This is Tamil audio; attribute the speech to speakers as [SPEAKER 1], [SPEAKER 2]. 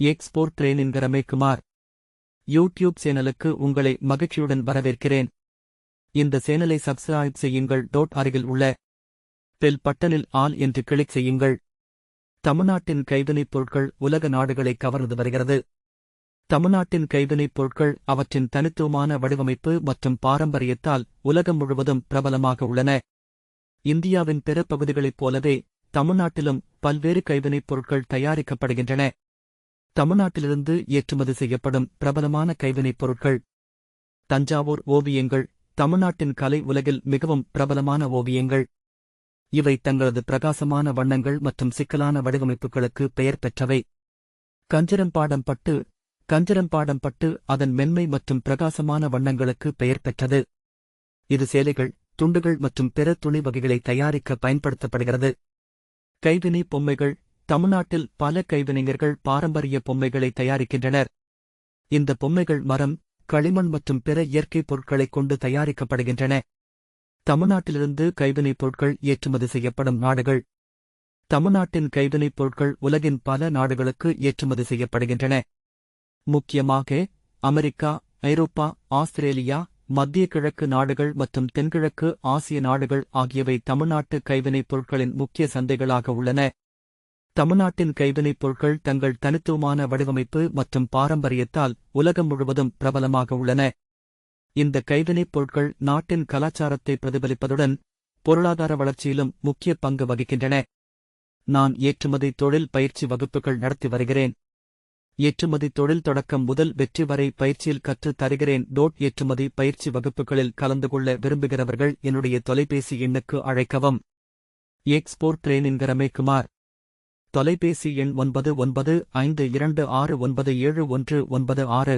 [SPEAKER 1] எக்ஸ்போர்ட் ட்ரெயினின் ரமேக்குமார் யூடியூப் சேனலுக்கு உங்களை மகிழ்ச்சியுடன் வரவேற்கிறேன். இந்த சேனலை சப்ஸ்கிரைப் செய்யுங்கள். டோட் அருகில் உள்ள பெல் பட்டனில் ஆல் என்று கிளிக் செய்யுங்கள். தமிழ்நாட்டின் கைவினைப் பொருட்கள் உலக நாடுகளை கவர்ந்து வருகிறது. தமிழ்நாட்டின் கைவினைப் பொருட்கள் அவற்றின் தனித்துவமான வடிவமைப்பு மற்றும் பாரம்பரியத்தால் உலகம் முழுவதும் பிரபலமாக உள்ளன. இந்தியாவின் பிற பகுதிகளைப் போலவே தமிழ்நாட்டிலும் பல்வேறு கைவினைப் பொருட்கள் தயாரிக்கப்படுகின்றன. தமிழ்நாட்டிலிருந்து ஏற்றுமதி செய்யப்படும் பிரபலமான கைவினைப் பொருட்கள். தஞ்சாவூர் ஓவியங்கள் தமிழ்நாட்டின் கலை உலகில் மிகவும் பிரபலமான ஓவியங்கள். இவை தங்களது பிரகாசமான வண்ணங்கள் மற்றும் சிக்கலான வடிவமைப்புகளுக்கு பெயர் பெற்றவை. கஞ்சரம்பாடம் பட்டு கஞ்சிரம்பாடம் பட்டு அதன் மென்மை மற்றும் பிரகாசமான வண்ணங்களுக்கு பெயர் பெற்றது. இது சேலைகள் துண்டுகள் மற்றும் பிற துணி வகைகளை தயாரிக்க பயன்படுத்தப்படுகிறது. கைவினை பொம்மைகள் தமிழ்நாட்டில் பல கைவினைஞர்கள் பாரம்பரிய பொம்மைகளை தயாரிக்கின்றனர். இந்த பொம்மைகள் மரம் களிமண் மற்றும் பிற இயற்கைப் பொருட்களைக் கொண்டு தயாரிக்கப்படுகின்றன. தமிழ்நாட்டிலிருந்து கைவினைப் பொருட்கள் ஏற்றுமதி செய்யப்படும் நாடுகள். தமிழ்நாட்டின் கைவினைப் பொருட்கள் உலகின் பல நாடுகளுக்கு ஏற்றுமதி செய்யப்படுகின்றன. முக்கியமாக அமெரிக்கா ஐரோப்பா ஆஸ்திரேலியா மத்திய கிழக்கு நாடுகள் மற்றும் தென்கிழக்கு ஆசிய நாடுகள் ஆகியவை தமிழ்நாட்டு கைவினைப் பொருட்களின் முக்கிய சந்தைகளாக உள்ளன. தமிழ்நாட்டின் கைவினைப் பொருட்கள் தங்கள் தனித்துவமான வடிவமைப்பு மற்றும் பாரம்பரியத்தால் உலகம் முழுவதும் பிரபலமாக உள்ளன. இந்த கைவினைப் பொருட்கள் நாட்டின் கலாச்சாரத்தை பிரதிபலிப்பதுடன் பொருளாதார வளர்ச்சியிலும் முக்கிய பங்கு வகிக்கின்றன. நான் ஏற்றுமதி தொழில் பயிற்சி வகுப்புகள் நடத்தி வருகிறேன். ஏற்றுமதி தொழில் தொடக்கம் முதல் வெற்றி வரை பயிற்சியில் கற்றுத் தருகிறேன். டோட் ஏற்றுமதி பயிற்சி வகுப்புகளில் கலந்து கொள்ள விரும்புகிறவர்கள் என்னுடைய தொலைபேசி எண்ணுக்கு அழைக்கவும். எக்ஸ்போர்ட் ட்ரெயினின் ரமேக்குமார் தொலைபேசி எண் ஒன்பது ஒன்பது ஐந்து இரண்டு ஆறு ஒன்பது ஏழு ஒன்று ஒன்பது ஆறு